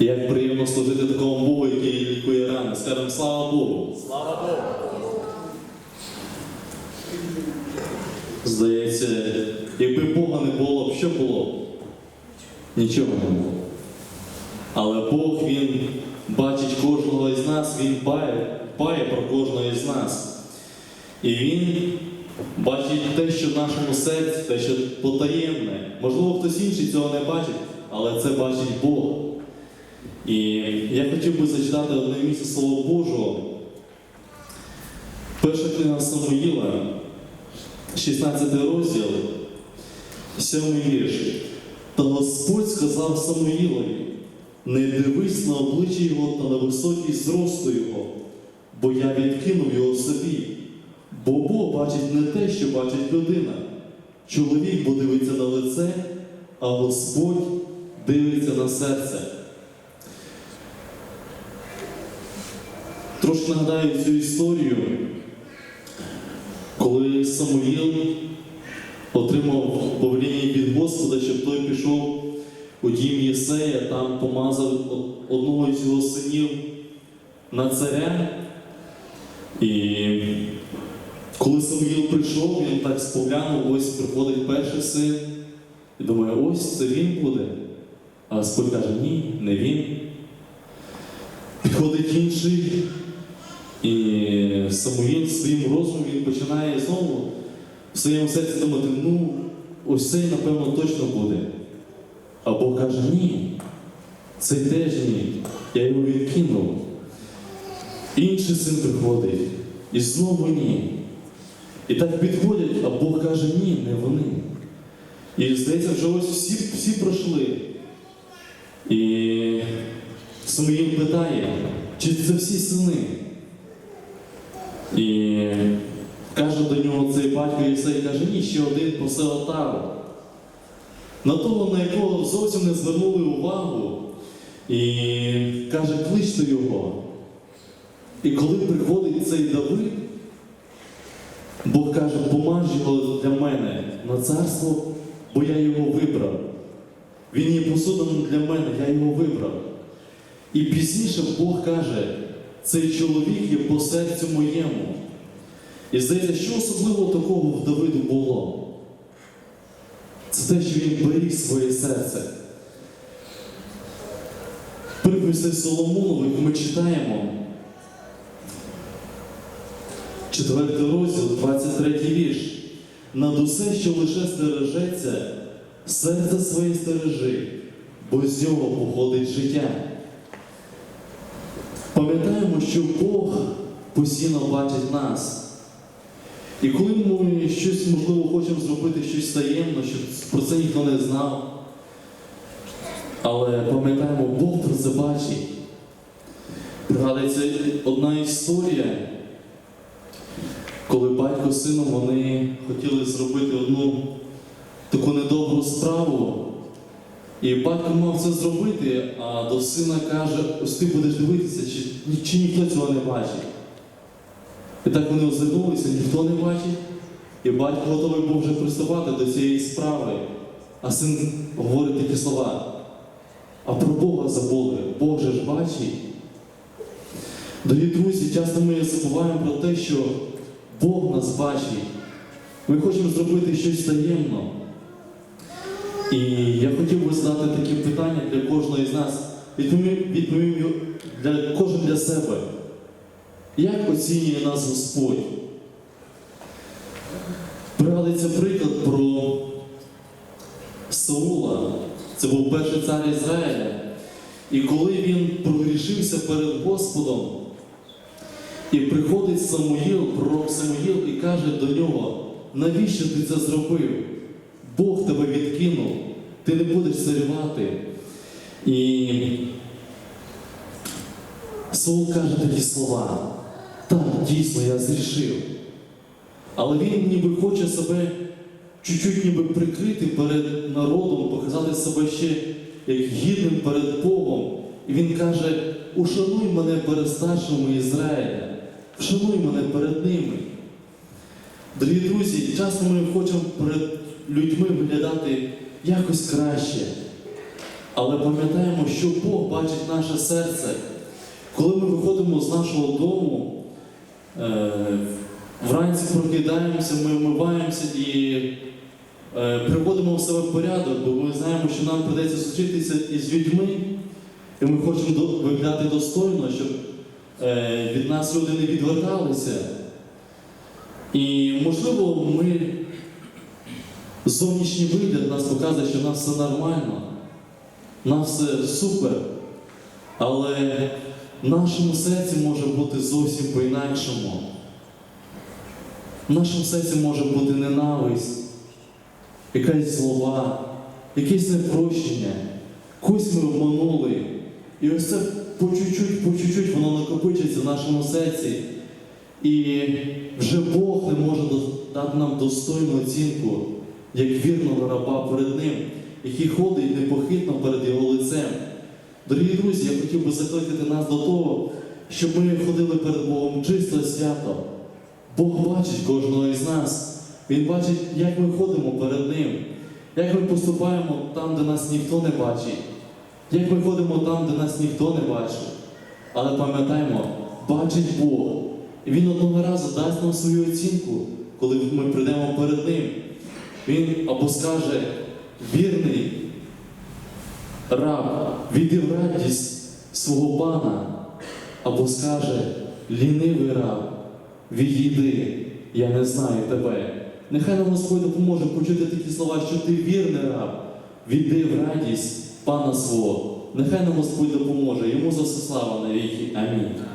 Як приємно служити такому Богу, який лікує рани. Скажемо слава Богу. Слава Богу! Здається, якби Бога не було, б, що було? Нічого не було. Але Бог Він бачить кожного із нас, Він дбає, дбає про кожного із нас. І Він бачить те, що в нашому серці, те, що потаємне. Можливо, хтось інший цього не бачить, але це бачить Бог. І я хотів би зачитати одне місце Слова Божого. Перша книга Самуїла, 16 розділ, 7 вірш. Та Господь сказав Самуїлові, не дивись на обличчя його та на високість зросту його, бо я відкинув його собі. Бо Бог бачить не те, що бачить людина. Чоловік бо дивиться на лице, а Господь дивиться на серце. Трошки нагадаю цю історію, коли Самуїл отримав повеління від Господа, щоб той пішов у дім Єсея, там помазав одного із його синів на царя. І коли Самуїл прийшов, він так споглянув, ось приходить перший син, і думає, ось це він буде. А Господь каже, ні, не він. Підходить інший, і Самуїл своїм розумом він починає знову в своєму серці думати, ну, ось цей, напевно, точно буде. А Бог каже, ні, цей теж ні, я його відкинув. Інший син приходить, і знову ні. І так підходять, а Бог каже, ні, не вони. І здається, вже ось всі, всі пройшли. І Самуїл питає, чи це всі сини? І каже до нього цей батько Єсей, каже, ні, ще один посе отару. На того, на якого зовсім не звернули увагу, і каже, кличте його. І коли приходить цей Давид, Бог каже, помаж його для мене на царство, бо я його вибрав. Він є посуданий для мене, я його вибрав. І пізніше Бог каже, цей чоловік є по серцю моєму. І здається, що особливого такого в Давиду було? Це те, що він беріг своє серце. Приповісти Соломонову, яку ми читаємо, четвертий розділ, 23 вірш. Над усе, що лише стережеться, серце своє стережи, бо з нього походить життя. Пам'ятаємо, що Бог постійно бачить нас. І коли ми щось, можливо, хочемо зробити щось таємно, щоб про це ніхто не знав. Але пам'ятаємо, Бог про це бачить. Пригадується одна історія, коли батько з сином вони хотіли зробити одну таку недобру справу. І батько мав це зробити, а до сина каже, ось ти будеш дивитися, чи, чи ніхто цього не бачить. І так вони озирнулися, ніхто не бачить. І батько готовий був вже приступати до цієї справи. А син говорить такі слова. А про Бога забули, Бог же ж бачить. Дорогі друзі, часто ми забуваємо про те, що Бог нас бачить. Ми хочемо зробити щось таємно. І я хотів би задати такі питання для кожного із нас. Відповім, відповім для кожен для себе. Як оцінює нас Господь? Пригадується приклад про Саула. Це був перший цар Ізраїля. І коли він прогрішився перед Господом, і приходить Самуїл, пророк Самуїл, і каже до нього, навіщо ти це зробив? Бог тебе відкинув, ти не будеш царювати. І Саул каже такі слова. Так, дійсно, я зрішив. Але він ніби хоче себе чуть-чуть ніби прикрити перед народом, показати себе ще як гідним перед Богом. І він каже: ушануй мене перед старшими Ізраїля, вшануй мене перед ними. Дорогі друзі, часто ми хочемо людьми виглядати якось краще. Але пам'ятаємо, що Бог бачить наше серце. Коли ми виходимо з нашого дому, е, вранці прокидаємося, ми вмиваємося і е, приводимо в себе порядок, бо ми знаємо, що нам придеться зустрітися із людьми, і ми хочемо виглядати достойно, щоб е, від нас люди не відверталися. І можливо, ми зовнішній вигляд нас показує, що в нас все нормально, в нас все супер. Але в нашому серці може бути зовсім по-інакшому. В нашому серці може бути ненависть, якась злова, якесь непрощення. Когось ми обманули. І ось це по чуть-чуть, по чуть-чуть воно накопичується в нашому серці. І вже Бог не може дати нам достойну оцінку, як вірного раба перед Ним, який ходить непохитно перед Його лицем. Дорогі друзі, я хотів би закликати нас до того, щоб ми ходили перед Богом чисто свято. Бог бачить кожного із нас. Він бачить, як ми ходимо перед Ним, як ми поступаємо там, де нас ніхто не бачить, як ми ходимо там, де нас ніхто не бачить. Але пам'ятаємо, бачить Бог. І Він одного разу дасть нам свою оцінку, коли ми прийдемо перед Ним. Він або скаже, вірний раб, віддив радість свого пана, або скаже, лінивий раб, відійди, я не знаю тебе. Нехай нам Господь допоможе почути такі слова, що ти вірний раб, віддай в радість пана свого. Нехай нам Господь допоможе, йому за все слава навіки. Амінь.